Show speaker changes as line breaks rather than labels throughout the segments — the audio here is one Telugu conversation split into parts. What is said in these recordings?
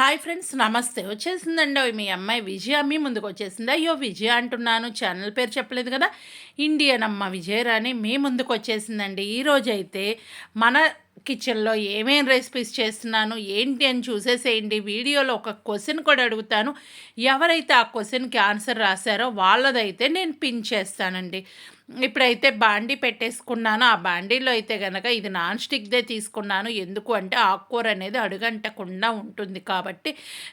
హాయ్ ఫ్రెండ్స్ నమస్తే. వచ్చేసిందండి మీ అమ్మాయి విజయ. మీ ముందుకు వచ్చేసింది. అయ్యో విజయ అంటున్నాను. ఛానల్ పేరు చెప్పలేదు కదా. ఇండియన్ అమ్మ విజయరాణి మీ ముందుకు వచ్చేసిందండి. ఈరోజు అయితే మన కిచెన్లో ఏమేం రెసిపీస్ చేస్తున్నాను ఏంటి అని చూసేసేయండి. వీడియోలో ఒక క్వశ్చన్ కూడా అడుగుతాను. ఎవరైతే ఆ క్వశ్చన్కి ఆన్సర్ రాశారో వాళ్ళదైతే నేను పిన్ చేస్తానండి. ఇప్పుడైతే బాండీ పెట్టేసుకున్నాను. ఆ బాండీలో అయితే కనుక ఇది నాన్ స్టిక్దే తీసుకున్నాను. ఎందుకు అంటే ఆకుకూర అనేది అడుగంటకుండా ఉంటుంది కాబట్టి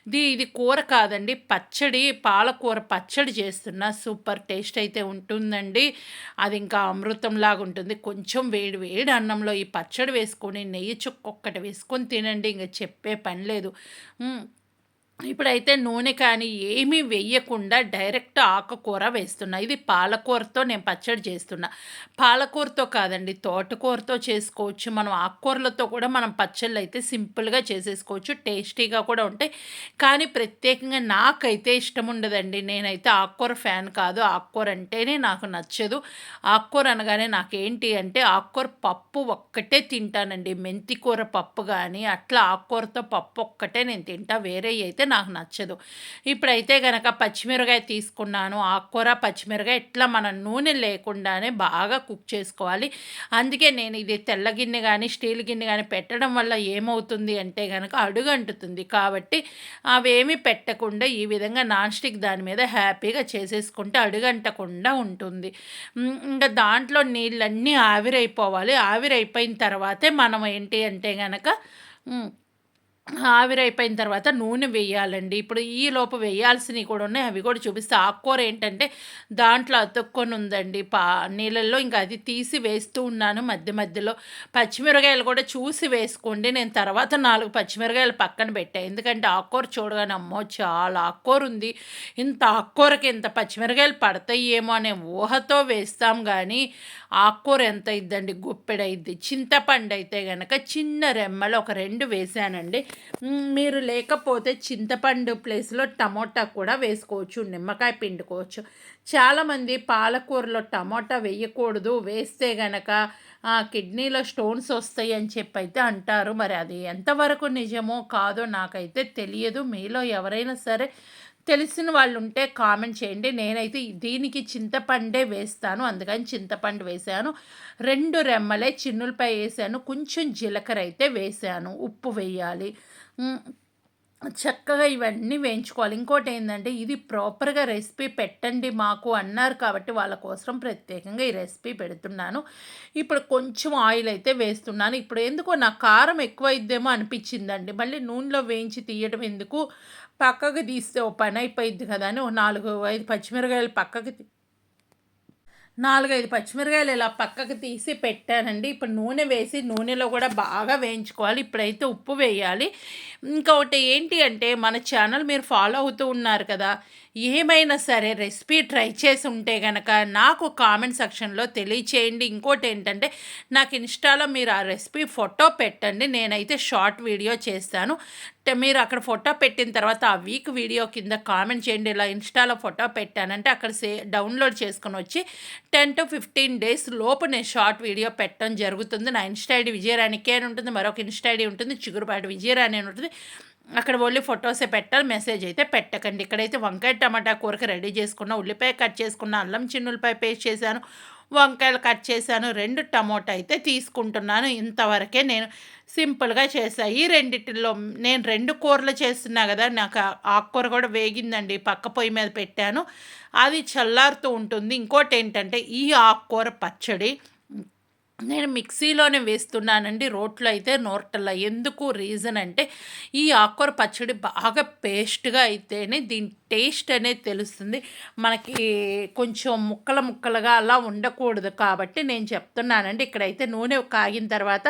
ఇది ఇది కూర కాదండి. పచ్చడి పాలకూర పచ్చడి చేస్తున్నా. సూపర్ టేస్ట్ అయితే ఉంటుందండి. అది ఇంకా అమృతంలాగా ఉంటుంది. కొంచెం వేడి వేడి అన్నంలో ఈ పచ్చడి వేసుకొని నెయ్యి చుక్క ఒక్కటి వేసుకొని తినండి. ఇంకా చెప్పే పని లేదు. ఇప్పుడైతే నూనె కానీ ఏమీ వేయకుండా డైరెక్ట్ ఆకుకూర వేస్తున్నా. ఇది పాలకూరతో నేను పచ్చడి చేస్తున్నా. పాలకూరతో కాదండి తోటకూరతో చేసుకోవచ్చు. మనం ఆకుకూరలతో కూడా మనం పచ్చళ్ళు అయితే సింపుల్గా చేసేసుకోవచ్చు. టేస్టీగా కూడా ఉంటాయి. కానీ ప్రత్యేకంగా నాకైతే ఇష్టం ఉండదండి. నేనైతే ఆకుకూర ఫ్యాన్ కాదు. ఆకుకూర అంటేనే నాకు నచ్చదు. ఆకుకూర అనగానే నాకేంటి అంటే ఆకుకూర పప్పు ఒక్కటే తింటానండి. మెంతికూర పప్పు కానీ అట్లా ఆకుకూరతో పప్పు ఒక్కటే నేను తింటా. వేరే అయితే నాకు నచ్చదు. ఇప్పుడైతే కనుక పచ్చిమిరకాయ తీసుకున్నాను. ఆకుకూర పచ్చిమిరకాయ ఇట్లా మన నూనె లేకుండానే బాగా కుక్ చేసుకోవాలి. అందుకే నేను ఇది తెల్ల గిన్నె కానీ స్టీల్ గిన్నె కానీ పెట్టడం వల్ల ఏమవుతుంది అంటే కనుక అడుగంటుతుంది. కాబట్టి అవేమి పెట్టకుండా ఈ విధంగా నాన్ స్టిక్ దాని మీద హ్యాపీగా చేసేసుకుంటే అడుగంటకుండా ఉంటుంది. ఇంకా దాంట్లో నీళ్ళన్నీ ఆవిరైపోవాలి. ఆవిరైపోయిన తర్వాతే మనం ఏంటి అంటే కనుక ఆవిరైపోయిన తర్వాత నూనె వేయాలండి. ఇప్పుడు ఈ లోపు వేయాల్సినవి కూడా ఉన్నాయి. అవి కూడా చూపిస్తే. ఆకుకూర ఏంటంటే దాంట్లో అతుక్కొని ఉందండి. పా నీళ్ళల్లో ఇంకా అది తీసి వేస్తూ ఉన్నాను మధ్య మధ్యలో. పచ్చిమిరకాయలు కూడా చూసి వేసుకోండి. నేను తర్వాత నాలుగు పచ్చిమిరకాయలు పక్కన పెట్టాను ఎందుకంటే ఆకుకూర చూడగానే అమ్మో చాలా ఆకుకూర ఉంది. ఇంత ఆకుకూరకి ఇంత పచ్చిమిరకాయలు పడతాయేమో అనే ఊహతో వేస్తాం కానీ ఆకుకూర ఎంత ఇద్దండి గుప్పెడైద్ది. చింతపండు అయితే కనుక చిన్న రెమ్మలు ఒక రెండు వేసానండి. మీరు లేకపోతే చింతపండు ప్లేస్లో టమోటా కూడా వేసుకోవచ్చు నిమ్మకాయ పిండుకోవచ్చు. చాలామంది పాలకూరలో టమోటా వేయకూడదు వేస్తే గనక కిడ్నీలో స్టోన్స్ వస్తాయి అని చెప్పి అయితే అంటారు. మరి అది ఎంతవరకు నిజమో కాదో నాకైతే తెలియదు. మీలో ఎవరైనా సరే తెలిసిన వాళ్ళు ఉంటే కామెంట్ చేయండి. నేనైతే దీనికి చింతపండే వేస్తాను. అందుకని చింతపండు వేసాను. రెండు రెమ్మలే చిన్నులపై వేసాను. కొంచెం జీలకర్ర అయితే వేసాను. ఉప్పు వేయాలి. చక్కగా ఇవన్నీ వేయించుకోవాలి. ఇంకోటి ఏంటంటే ఇది ప్రాపర్గా రెసిపీ పెట్టండి మాకు అన్నారు కాబట్టి వాళ్ళ కోసం ప్రత్యేకంగా ఈ రెసిపీ పెడుతున్నాను. ఇప్పుడు కొంచెం ఆయిల్ అయితే వేస్తున్నాను. ఇప్పుడు ఎందుకో నా కారం ఎక్కువ ఇద్దేమో అనిపించిందండి. మళ్ళీ నూనెలో వేయించి తీయడం ఎందుకు? పక్కకు తీస్తే ఓ పని అయిపోయింది కదా అని ఓ నాలుగు ఐదు పచ్చిమిరకాయలు పక్కకు నాలుగైదు పచ్చిమిరకాయలు ఇలా పక్కకు తీసి పెట్టానండి. ఇప్పుడు నూనె వేసి నూనెలో కూడా బాగా వేయించుకోవాలి. ఇప్పుడైతే ఉప్పు వేయాలి. ఇంకొకటి ఏంటి అంటే మన ఛానల్ మీరు ఫాలో అవుతూ ఉన్నారు కదా ఏమైనా సరే రెసిపీ ట్రై చేసి ఉంటే కనుక నాకు కామెంట్ సెక్షన్లో తెలియచేయండి. ఇంకోటి ఏంటంటే నాకు ఇన్స్టాలో మీరు ఆ రెసిపీ ఫోటో పెట్టండి. నేనైతే షార్ట్ వీడియో చేస్తాను. మీరు అక్కడ ఫోటో పెట్టిన తర్వాత ఆ వీక్ వీడియో కింద కామెంట్ చేయండి. ఇలా ఇన్స్టాలో ఫోటో పెట్టానంటే అక్కడ సే డౌన్లోడ్ చేసుకొని వచ్చి టెన్ టు ఫిఫ్టీన్ డేస్ లోపు నేను షార్ట్ వీడియో పెట్టడం జరుగుతుంది. నా ఇన్స్టా ఐడి విజయరాణికే అని ఉంటుంది మరొక ఇన్స్టా ఐడి ఉంటుంది చిగురుపాటి విజయరాణి అని ఉంటుంది. అక్కడ ఓన్లీ ఫొటోసే పెట్టాలి మెసేజ్ అయితే పెట్టకండి. ఇక్కడైతే వంకాయ టమాటా కూరకి రెడీ చేసుకున్న ఉల్లిపాయ కట్ చేసుకున్న అల్లం చిన్నులపాయ పేస్ట్ చేశాను వంకాయలు కట్ చేశాను రెండు టమోటా అయితే తీసుకుంటున్నాను. ఇంతవరకే నేను సింపుల్గా చేశాను ఈ రెండిటిలో నేను రెండు కూరలు చేస్తున్నా కదా నాకు ఆకుకూర కూడా వేగిందండి. పక్క పొయ్యి మీద పెట్టాను. అది చల్లారుతూ ఉంటుంది. ఇంకోటి ఏంటంటే ఈ ఆకుకూర పచ్చడి నేను మిక్సీలోనే వేస్తున్నానండి రోట్లో అయితే నోర్టల్లా ఎందుకు రీజన్ అంటే ఈ ఆకుకూర పచ్చడి బాగా పేస్ట్గా అయితేనే దీని టేస్ట్ అనేది తెలుస్తుంది. మనకి కొంచెం ముక్కల ముక్కలుగా అలా ఉండకూడదు కాబట్టి నేను చెప్తున్నానండి. ఇక్కడైతే నూనె కాగిన తర్వాత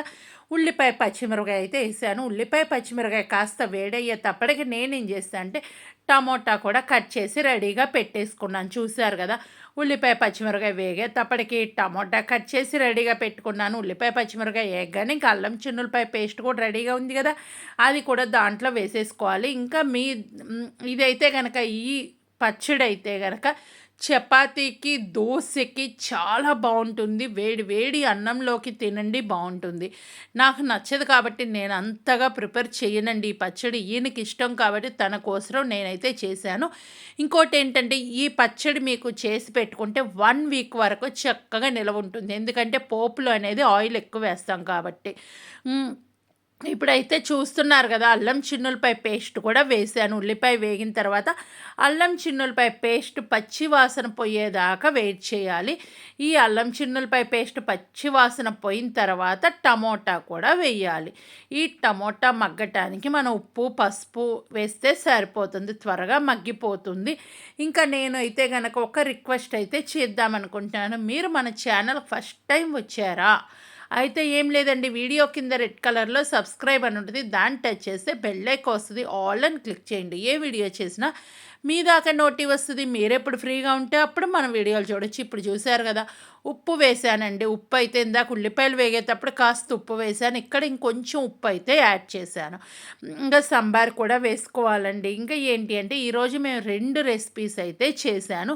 ఉల్లిపాయ పచ్చిమిరకాయ అయితే వేసాను. ఉల్లిపాయ పచ్చిమిరకాయ కాస్త వేడయ్యేటప్పటికి నేనేం చేస్తాను అంటే టమోటా కూడా కట్ చేసి రెడీగా పెట్టేసుకున్నాను. చూశారు కదా? ఉల్లిపాయ పచ్చిమిరకాయ వేగేటప్పటికి టమోటా కట్ చేసి రెడీగా పెట్టుకున్నాను. ఉల్లిపాయ పచ్చిమిరకాయ వేయగానే ఇంకా అల్లం చిన్నులపాయ పేస్ట్ కూడా రెడీగా ఉంది కదా? అది కూడా దాంట్లో వేసేసుకోవాలి. ఇంకా మీ ఇదైతే కనుక ఈ పచ్చడి అయితే కనుక చపాతీకి దోశకి చాలా బాగుంటుంది. వేడి వేడి అన్నంలోకి తినండి బాగుంటుంది. నాకు నచ్చదు కాబట్టి నేను అంతగా ప్రిపేర్ చేయనండి ఈ పచ్చడి. ఈయనకి ఇష్టం కాబట్టి తన కోసం నేనైతే చేశాను. ఇంకోటి ఏంటంటే ఈ పచ్చడి మీకు చేసి పెట్టుకుంటే వన్ వీక్ వరకు చక్కగా నిలవ ఉంటుంది. ఎందుకంటే పోపులు అనేది ఆయిల్ ఎక్కువ వేస్తాం కాబట్టి. ఇప్పుడైతే చూస్తున్నారు కదా అల్లం చిన్నులపై పేస్ట్ కూడా వేసాను ఉల్లిపాయ వేగిన తర్వాత అల్లం చిన్నులపై పేస్ట్ పచ్చి వాసన పోయేదాకా వెయిట్ చేయాలి. ఈ అల్లం చిన్నులపై పేస్ట్ పచ్చి వాసన పోయిన తర్వాత టమోటా కూడా వేయాలి. ఈ టమోటా మగ్గటానికి మనం ఉప్పు పసుపు వేస్తే సరిపోతుంది త్వరగా మగ్గిపోతుంది. ఇంకా నేను అయితే కనుక ఒక రిక్వెస్ట్ అయితే చేద్దామనుకుంటున్నాను. మీరు మన ఛానల్ ఫస్ట్ టైం వచ్చారా? అయితే ఏం లేదండి వీడియో కింద రెడ్ కలర్లో సబ్స్క్రైబ్ అని ఉంటుంది. దాన్ని టచ్ చేస్తే బెల్లైక్ వస్తుంది. ఆల్ అని క్లిక్ చేయండి. ఏ వీడియో చేసినా మీ దాకా నోటి వస్తుంది మీరెప్పుడు ఫ్రీగా ఉంటే అప్పుడు మనం వీడియోలు చూడొచ్చు. ఇప్పుడు చూశారు కదా ఉప్పు వేసానండి. ఉప్పు అయితే ఇందాక ఉల్లిపాయలు వేగేటప్పుడు కాస్త ఉప్పు వేసాను. ఇక్కడ ఇంకొంచెం ఉప్పు అయితే యాడ్ చేశాను. ఇంకా సంబార్ కూడా వేసుకోవాలండి. ఇంకా ఏంటి అంటే ఈరోజు మేము రెండు రెసిపీస్ అయితే చేశాను.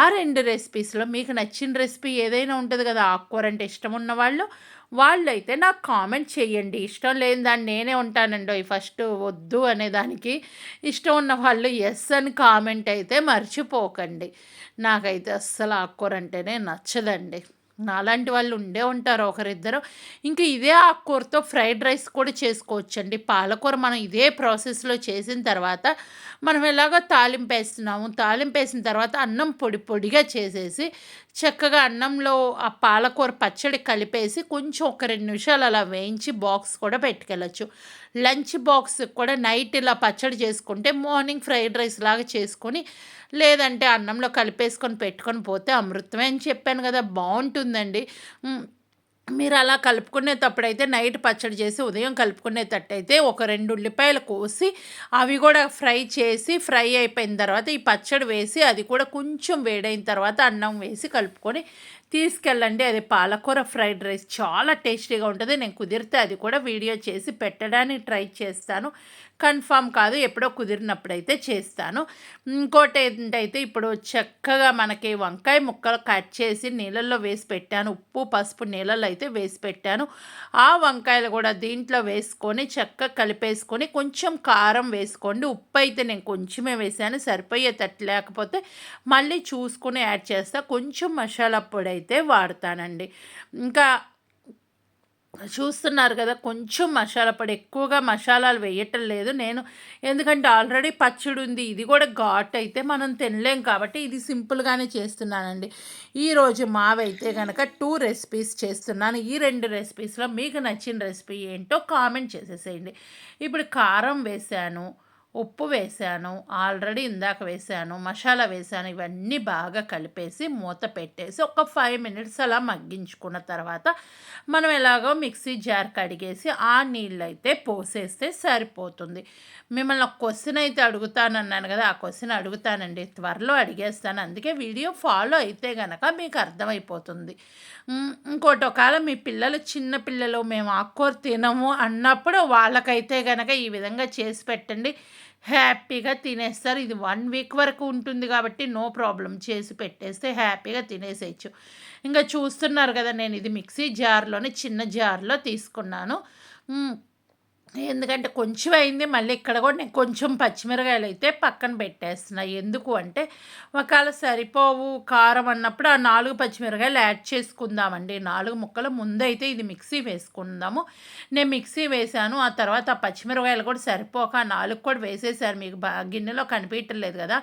ఆ రెండు రెసిపీస్లో మీకు నచ్చిన రెసిపీ ఏదైనా ఉంటుంది కదా ఆకుకూర అంటే ఇష్టం ఉన్న వాళ్ళు వాళ్ళైతే నాకు కామెంట్ చేయండి. ఇష్టం లేని దాన్ని నేనే ఉంటానండి ఫస్ట్ వద్దు అనే దానికి. ఇష్టం ఉన్న వాళ్ళు ఎస్ అని కామెంట్ అయితే మర్చిపోకండి. నాకైతే అస్సలు ఆకుకూర అంటేనే నచ్చదండి. నాలాంటి వాళ్ళు ఉండే ఉంటారు ఒకరిద్దరు. ఇంకా ఇదే ఆకుకూరతో ఫ్రైడ్ రైస్ కూడా చేసుకోవచ్చండి. పాలకూర మనం ఇదే ప్రాసెస్లో చేసిన తర్వాత మనం ఎలాగో తాలింపు వేస్తున్నాము. తాలింపు వేసిన తర్వాత అన్నం పొడి పొడిగా చేసేసి చక్కగా అన్నంలో ఆ పాలకూర పచ్చడి కలిపేసి కొంచెం ఒక రెండు నిమిషాలు అలా వేయించి బాక్స్ కూడా పెట్టుకెళ్ళచ్చు. లంచ్ బాక్స్ కూడా నైట్ ఇలా పచ్చడి చేసుకుంటే మార్నింగ్ ఫ్రైడ్ రైస్ లాగా చేసుకొని లేదంటే అన్నంలో కలిపేసుకొని పెట్టుకొని పోతే అమృతమే అని చెప్పాను కదా బాగుంటుందండి. మీరు అలా కలుపుకునేటప్పుడైతే నైట్ పచ్చడి చేసి ఉదయం కలుపుకునేటట్టయితే ఒక రెండు ఉల్లిపాయలు కోసి అవి కూడా ఫ్రై చేసి ఫ్రై అయిపోయిన తర్వాత ఈ పచ్చడి వేసి అది కూడా కొంచెం వేడైన తర్వాత అన్నం వేసి కలుపుకొని తీసుకెళ్ళండి. అది పాలకూర ఫ్రైడ్ రైస్. చాలా టేస్టీగా ఉంటుంది. నేను కుదిరితే అది కూడా వీడియో చేసి పెట్టడానికి ట్రై చేస్తాను. కన్ఫామ్ కాదు ఎప్పుడో కుదిరినప్పుడైతే చేస్తాను. ఇంకోటి ఏంటైతే ఇప్పుడు చక్కగా మనకి వంకాయ ముక్కలు కట్ చేసి నీళ్ళల్లో వేసి పెట్టాను. ఉప్పు పసుపు నీళ్ళల్లో అయితే వేసి పెట్టాను. ఆ వంకాయలు కూడా దీంట్లో వేసుకొని చక్కగా కలిపేసుకొని కొంచెం కారం వేసుకోండి. ఉప్పు అయితే నేను కొంచెమే వేసాను సరిపోయేటట్టు లేకపోతే మళ్ళీ చూసుకుని యాడ్ చేస్తా. కొంచెం మసాలా పొడి అయితే వాడతానండి. ఇంకా చూస్తున్నారు కదా కొంచెం మసాలా పొడి ఎక్కువగా మసాలాలు వేయటం లేదు. నేను ఎందుకంటే ఆల్రెడీ పచ్చడి ఉంది ఇది కూడా ఘాట్ అయితే మనం తినలేం కాబట్టి ఇది సింపుల్గానే చేస్తున్నానండి. ఈరోజు మావైతే కనుక టూ రెసిపీస్ చేస్తున్నాను. ఈ రెండు రెసిపీస్లో మీకు నచ్చిన రెసిపీ ఏంటో కామెంట్ చేసేసేయండి. ఇప్పుడు కారం వేసాను ఉప్పు వేసాను ఆల్రెడీ ఇందాక వేసాను మసాలా వేసాను ఇవన్నీ బాగా కలిపేసి మూత పెట్టేసి ఒక ఫైవ్ మినిట్స్ అలా మగ్గించుకున్న తర్వాత మనం ఎలాగో మిక్సీ జార్ కడిగేసి ఆ నీళ్ళు అయితే పోసేస్తే సరిపోతుంది. మిమ్మల్ని ఒక క్వశ్చన్ అయితే అడుగుతానన్నాను కదా ఆ క్వశ్చన్ అడుగుతానండి త్వరలో అడిగేస్తాను. అందుకే వీడియో ఫాలో అయితే కనుక మీకు అర్థమైపోతుంది. ఇంకోటి ఒకవేళ మీ పిల్లలు చిన్న పిల్లలు మేము ఆకుకూర తినము అన్నప్పుడు వాళ్ళకైతే కనుక ఈ విధంగా చేసి పెట్టండి. హ్యాపీగా తినేస్తారు. ఇది వన్ వీక్ వరకు ఉంటుంది కాబట్టి నో ప్రాబ్లం. చేసి పెట్టేస్తే హ్యాపీగా తినేసేయచ్చు. ఇంకా చూస్తున్నారు కదా నేను ఇది మిక్సీ జార్లోనే చిన్న జార్లో తీసుకున్నాను. ఎందుకంటే కొంచెం అయింది మళ్ళీ ఇక్కడ కూడా నేను కొంచెం పచ్చిమిరకాయలు అయితే పక్కన పెట్టేస్తున్నా. ఎందుకు అంటే ఒకవేళ సరిపోవు కారం అన్నప్పుడు ఆ నాలుగు పచ్చిమిరకాయలు యాడ్ చేసుకుందామండి. నాలుగు ముక్కలు ముందైతే ఇది మిక్సీ వేసుకుందాము. నేను మిక్సీ వేసాను ఆ తర్వాత ఆ పచ్చిమిరకాయలు కూడా సరిపోక ఆ నాలుగు కూడా వేసేసారు. మీకు గిన్నెలో కనిపించట్లేదు కదా.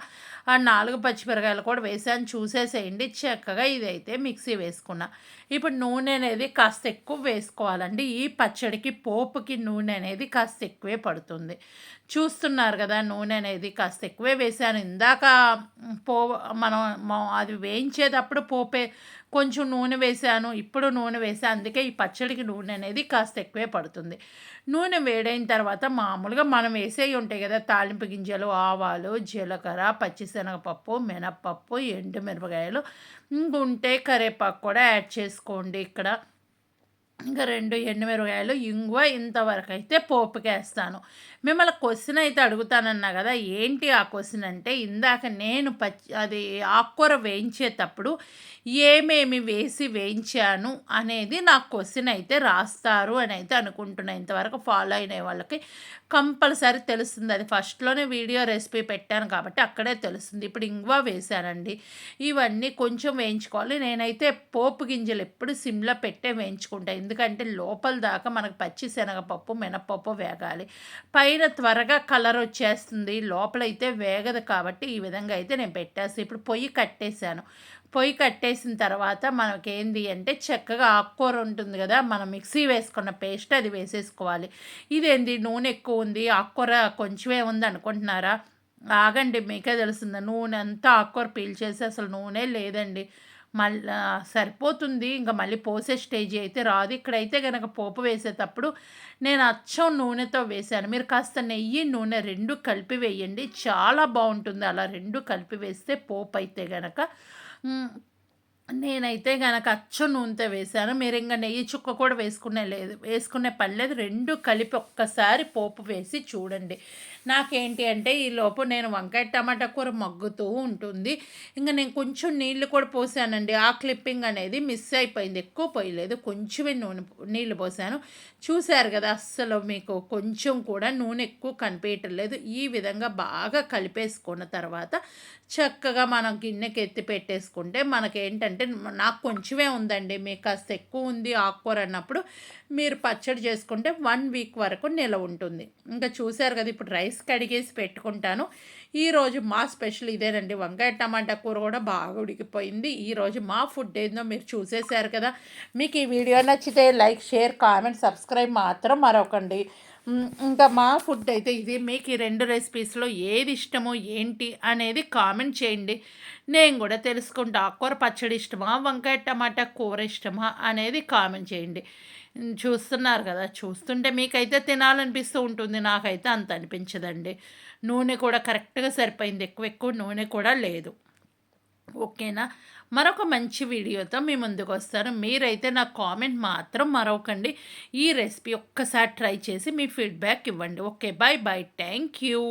ఆ నాలుగు పచ్చిమిరకాయలు కూడా వేసాను చూసేసేయండి. చక్కగా ఇదైతే మిక్సీ వేసుకున్నా. ఇప్పుడు నూనె అనేది కాస్త ఎక్కువ వేసుకోవాలండి. ఈ పచ్చడికి పోపుకి నూనె అనేది కాస్త ఎక్కువే పడుతుంది. చూస్తున్నారు కదా నూనె అనేది కాస్త ఎక్కువే వేసాను ఇందాక పో మనం అది వేయించేటప్పుడు పోపే కొంచెం నూనె వేసాను ఇప్పుడు నూనె వేసాను అందుకే ఈ పచ్చడికి నూనె అనేది కాస్త ఎక్కువే పడుతుంది. నూనె వేడైన తర్వాత మామూలుగా మనం వేసేవి ఉంటాయి కదా తాలింపు గింజలు ఆవాలు జీలకర్ర పచ్చిశనగపప్పు మినప్పప్పు ఎండుమిరపకాయలు ఇంకుంటే కరేపాకు కూడా యాడ్ చేసుకోండి ఇక్కడ. ఇంకా రెండు ఎండుమిరపకాయలు ఇంగువ ఇంతవరకు అయితే పోపుకేస్తాను. మిమ్మల్ని క్వశ్చన్ అయితే అడుగుతానన్నా కదా ఏంటి ఆ క్వశ్చన్ అంటే ఇందాక నేను పచ్చి అది ఆకుకూర వేయించేటప్పుడు ఏమేమి వేసి వేయించాను అనేది నాకు క్వశ్చన్ అయితే రాస్తారు అని అయితే అనుకుంటున్నాను ఇంతవరకు ఫాలో అయిన వాళ్ళకి కంపల్సరీ తెలుస్తుంది. అది ఫస్ట్లోనే వీడియో రెసిపీ పెట్టాను కాబట్టి అక్కడే తెలుస్తుంది. ఇప్పుడు ఇంగువ వేశానండి. ఇవన్నీ కొంచెం వేయించుకోవాలి. నేనైతే పోపు గింజలు ఎప్పుడు సిమ్లో పెట్టే వేయించుకుంటాను ఎందుకంటే లోపల దాకా మనకు పచ్చి శనగపప్పు మినపప్పు వేగాలి. పైన త్వరగా కలర్ వచ్చేస్తుంది. లోపలైతే వేగదు కాబట్టి ఈ విధంగా అయితే నేను పెట్టేసి ఇప్పుడు పొయ్యి కట్టేశాను. పొయ్యి కట్టేసిన తర్వాత మనకేంది అంటే చక్కగా ఆకుకూర ఉంటుంది కదా మనం మిక్సీ వేసుకున్న పేస్ట్ అది వేసేసుకోవాలి. ఇదేంది? నూనె ఎక్కువ ఉంది ఆకుకూర కొంచెమే ఉంది అనుకుంటున్నారా? ఆగండి మీకే తెలుస్తుంది. నూనె అంతా ఆకుకూర పీల్చేసి అసలు నూనె లేదండి. మళ్ళీ సరిపోతుంది ఇంకా మళ్ళీ పోసే స్టేజ్ అయితే రాదు. ఇక్కడైతే కనుక పోపు వేసేటప్పుడు నేను అచ్చం నూనెతో వేసాను మీరు కాస్త నెయ్యి నూనె రెండు కలిపి వేయండి. చాలా బాగుంటుంది అలా రెండు కలిపి వేస్తే పోపు అయితే కనుక నేనైతే కనుక అచ్చు నూనెతో వేశాను మీరు ఇంకా నెయ్యి చుక్క కూడా వేసుకునే లేదు. వేసుకునే పని లేదు. రెండు కలిపి ఒక్కసారి పోపు వేసి చూడండి. నాకేంటి అంటే ఈ లోపు నేను వంకాయ టమాటా కూర మగ్గుతూ ఉంటుంది. ఇంకా నేను కొంచెం నీళ్ళు కూడా పోసానండి. ఆ క్లిప్పింగ్ అనేది మిస్ అయిపోయింది. ఎక్కువ పోయలేదు. కొంచెమే నూనె నీళ్ళు పోసాను. చూశారు కదా అస్సలు మీకు కొంచెం కూడా నూనె ఎక్కువ కనిపించట్లేదు ఈ విధంగా బాగా కలిపేసుకున్న తర్వాత చక్కగా మనం గిన్నెకి ఎత్తి పెట్టేసుకుంటే మనకేంటంటే నాకు కొంచెమే ఉందండి. మీకు కాస్త ఎక్కువ ఉంది ఆకుకూర అన్నప్పుడు మీరు పచ్చడి చేసుకుంటే వన్ వీక్ వరకు నిల ఉంటుంది. ఇంకా చూశారు కదా ఇప్పుడు రైస్ కడిగేసి పెట్టుకుంటాను. ఈరోజు మా స్పెషల్ ఇదేనండి. వంకాయ టమాటా కూర కూడా బాగా ఉడికిపోయింది. ఈరోజు మా ఫుడ్ ఏందో మీరు చూసేశారు కదా. మీకు ఈ వీడియో నచ్చితే లైక్ షేర్ కామెంట్ సబ్స్క్రైబ్ మాత్రం మరొకండి. ఇంకా మా ఫుడ్ అయితే ఇది. మీకు ఈ రెండు రెసిపీస్లో ఏది ఇష్టమో ఏంటి అనేది కామెంట్ చేయండి. నేను కూడా తెలుసుకుంటా. ఆకుకూర పచ్చడి ఇష్టమా? వంకాయ టమాటా కూర ఇష్టమా? అనేది కామెంట్ చేయండి. చూస్తున్నారు కదా. చూస్తుంటే మీకైతే తినాలనిపిస్తూ ఉంటుంది. నాకైతే అంత అనిపించదండి. నూనె కూడా కరెక్ట్గా సరిపోయింది. ఎక్కువ ఎక్కువ నూనె కూడా లేదు. ఓకేనా? మరొక మంచి వీడియోతో మీ ముందుకు వస్తాను. మీరైతే నా కామెంట్ మాత్రం మరొకండి. ఈ రెసిపీ ఒక్కసారి ట్రై చేసి మీ ఫీడ్బ్యాక్ ఇవ్వండి. Okay bye bye thank you.